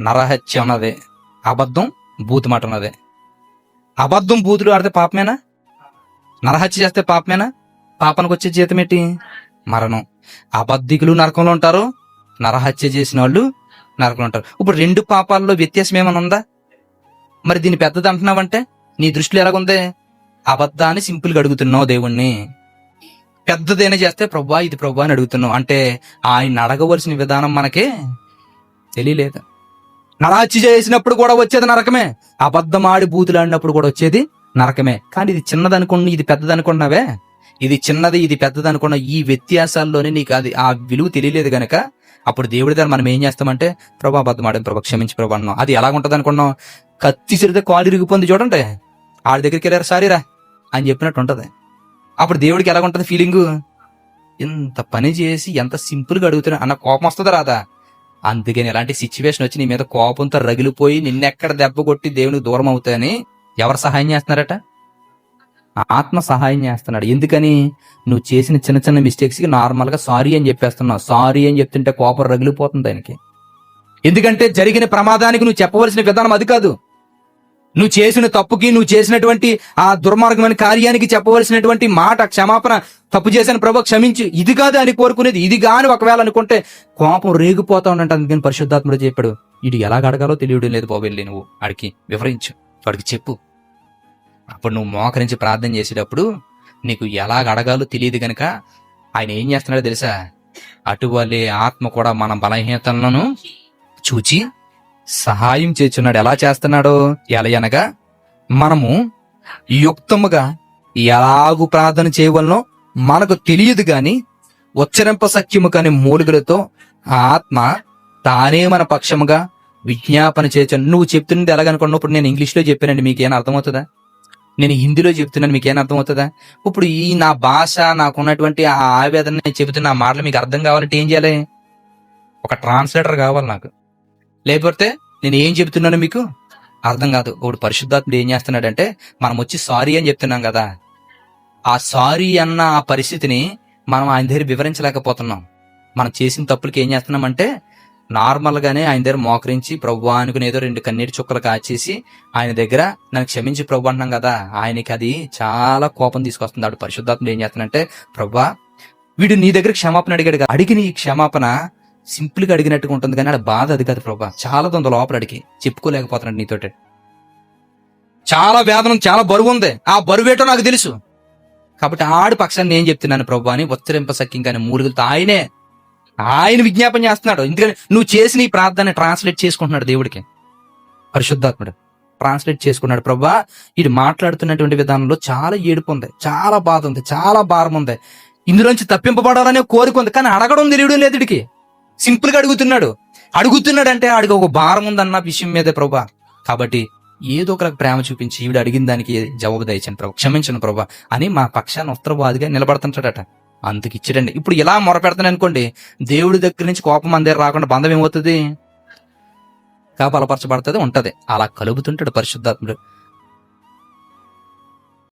నరహత్య ఉన్నది. అబద్ధం బూతు మాట ఉన్నది. అబద్ధం బూతులు ఆడితే పాపమేనా? నరహత్య చేస్తే పాపమేనా? పాపానికి వచ్చే జీతం ఏంటి? మరణం. అబద్ధికులు నరకంలో ఉంటారు నరహత్య చేసిన వాళ్ళు నరకంలో ఉంటారు. ఇప్పుడు రెండు పాపాల్లో వ్యత్యాసం ఏమైనా ఉందా? మరి దీన్ని పెద్దది అంటున్నావంటే నీ దృష్టిలో ఎలాగుంది? అబద్ధాన్ని సింపుల్గా అడుగుతున్నావు దేవుణ్ణి. పెద్దదైనా చేస్తే ప్రభా ఇది ప్రభా అని అడుగుతున్నావు. అంటే ఆయన అడగవలసిన విధానం మనకే తెలియలేదు. నరాచి చేసినప్పుడు కూడా వచ్చేది నరకమే. అబద్ధం ఆడి బూతులు ఆడినప్పుడు కూడా వచ్చేది నరకమే. కానీ ఇది చిన్నదనుకున్న ఇది పెద్దదనుకున్నావే. ఇది చిన్నది ఇది పెద్దది అనుకున్న ఈ వ్యత్యాసాల్లోనే నీకు అది ఆ విలువ తెలియలేదు గనక అప్పుడు దేవుడి దగ్గర మనం ఏం చేస్తామంటే ప్రభా అబద్ధం ఆడిన ప్రభా క్షమించి ప్రభా అన్నాం. అది ఎలాగుంటది అనుకున్నాం కత్తి సిరితే కాలు ఇరిగిపోంది చూడండి. ఆడి దగ్గరికి వెళ్ళారు సారీరా అని చెప్పినట్టు ఉంటది. అప్పుడు దేవుడికి ఎలాగుంటది ఫీలింగ్ ఇంత పని చేసి ఎంత సింపుల్గా అడుగుతున్నా అన్న కోపం వస్తుందా రాదా అందుకని ఎలాంటి సిచ్యువేషన్ వచ్చి నీ మీద కోపంతో రగిలిపోయి నిన్నెక్కడ దెబ్బ కొట్టి దేవునికి దూరం అవుతాయని ఎవరు సహాయం చేస్తున్నారట? ఆత్మ సహాయం చేస్తున్నాడు. ఎందుకని? నువ్వు చేసిన చిన్న చిన్న మిస్టేక్స్కి నార్మల్గా సారీ అని చెప్పేస్తున్నావు. సారీ అని చెప్తుంటే కోపం రగిలిపోతుంది దానికి ఎందుకంటే జరిగిన ప్రమాదానికి నువ్వు చెప్పవలసిన విధానం అది కాదు. నువ్వు చేసిన తప్పుకి నువ్వు చేసినటువంటి ఆ దుర్మార్గమైన కార్యానికి చెప్పవలసినటువంటి మాట క్షమాపణ తప్పు చేశాను ప్రభు క్షమించు. ఇది కాదు అని కోరుకునేది. ఇది కాని ఒకవేళ అనుకుంటే కోపం రేగిపోతా ఉండంట అందుకని పరిశుద్ధాత్ముడు చెప్పాడు. ఇటు ఎలా అడగాలో తెలియడం లేదు బాబు వెళ్ళి నువ్వు ఆడికి వివరించు. వాడికి చెప్పు. అప్పుడు నువ్వు మోకరించి ప్రార్థన చేసేటప్పుడు నీకు ఎలా అడగాలో తెలియదు గనక ఆయన ఏం చేస్తున్నాడో తెలుసా? అటువలే ఆత్మ కూడా మన బలహీనతలను చూచి సహాయం చేస్తున్నాడు ఎలా చేస్తున్నాడు? ఎలా అనగా మనము యుక్తముగా ఎలాగు ప్రార్థన చేయవలనో మనకు తెలియదు గాని ఉచ్చరింప సఖ్యము కాని మూలుగులతో ఆత్మ తానే మన పక్షముగా విజ్ఞాపన చేయొచ్చు నువ్వు చెప్తున్నది ఎలాగనుకున్నప్పుడు నేను ఇంగ్లీష్లో చెప్పానండి. మీకేం అర్థమవుతుందా? నేను హిందీలో చెప్తున్నాను. మీకేం అర్థమవుతుందా? ఇప్పుడు ఈ నా భాష నాకున్నటువంటి ఆ ఆవేదన నేను చెబుతున్న ఆ మాటలు మీకు అర్థం కావాలంటే ఏం చేయాలి? ఒక ట్రాన్స్లేటర్ కావాలి నాకు. లేకపోతే నేను ఏం చెప్తున్నాను మీకు అర్థం కాదు. ఇప్పుడు పరిశుద్ధాత్ముడు ఏం చేస్తున్నాడంటే మనం వచ్చి సారీ అని చెప్తున్నాం కదా. ఆ సారీ అన్న ఆ పరిస్థితిని మనం ఆయన దగ్గర వివరించలేకపోతున్నాం. మనం చేసిన తప్పులకి ఏం చేస్తున్నామంటే నార్మల్గానే ఆయన దగ్గర మోకరించి ప్రభు అనుకుని ఏదో రెండు కన్నీటి చుక్కలు కాచేసి ఆయన దగ్గర నన్ను క్షమించి ప్రభు అంటున్నాం కదా. ఆయనకి అది చాలా కోపం తీసుకొస్తుంది. ఆడు పరిశుద్ధాత్ముడు ఏం చేస్తున్నాడంటే ప్రభా వీడు నీ దగ్గర క్షమాపణ అడిగాడు కదా. అడిగిన ఈ క్షమాపణ సింపుల్గా అడిగినట్టుగా ఉంటుంది కానీ ఆడ బాధ అది కాదు ప్రభా. చాలా తొందర లోపల అడిగి చెప్పుకోలేకపోతున్నాడు నీతోటి. చాలా వేదన చాలా బరువు ఉంది. ఆ బరువు ఏటో నాకు తెలుసు. కాబట్టి ఆడి పక్షాన్ని నేను చెప్తున్నాను ప్రభా అని ఉచ్చరింప సఖ్యం కానీ మూలుగులతో ఆయనే ఆయన విజ్ఞాపన చేస్తున్నాడు. ఎందుకంటే నువ్వు చేసిన ఈ ప్రార్థన ట్రాన్స్లేట్ చేసుకుంటున్నాడు దేవుడికి. పరిశుద్ధాత్ముడు ట్రాన్స్లేట్ చేసుకున్నాడు ప్రభా. ఇది మాట్లాడుతున్నటువంటి విధానంలో చాలా ఏడుపు ఉంది చాలా బాధ ఉంది చాలా భారం ఉంది. ఇందులోంచి తప్పింపబడాలనే కోరిక ఉంది కానీ అడగడం తెలియడం లేదు వీడికి సింపుల్గా అడుగుతున్నాడు. అడుగుతున్నాడు అంటే ఆడికి ఒక భారం ఉందన్న విషయం మీదే ప్రభా. కాబట్టి ఏదో ఒక ప్రేమ చూపించి ఈవిడ అడిగిన దానికి జవాబు దయచండి ప్రభు. క్షమించను ప్రభా అని మా పక్షాన్ని ఉత్తరవాదిగా నిలబడుతుంటాడట. అందుకు ఇచ్చాడండి. ఇప్పుడు ఇలా మొరపెడతాను అనుకోండి దేవుడి దగ్గర నుంచి కోపం అందరి రాకుండా బంధం ఏమవుతుంది? కాపలపరచబడుతుంది ఉంటది. అలా కలుపుతుంటాడు పరిశుద్ధాత్ముడు.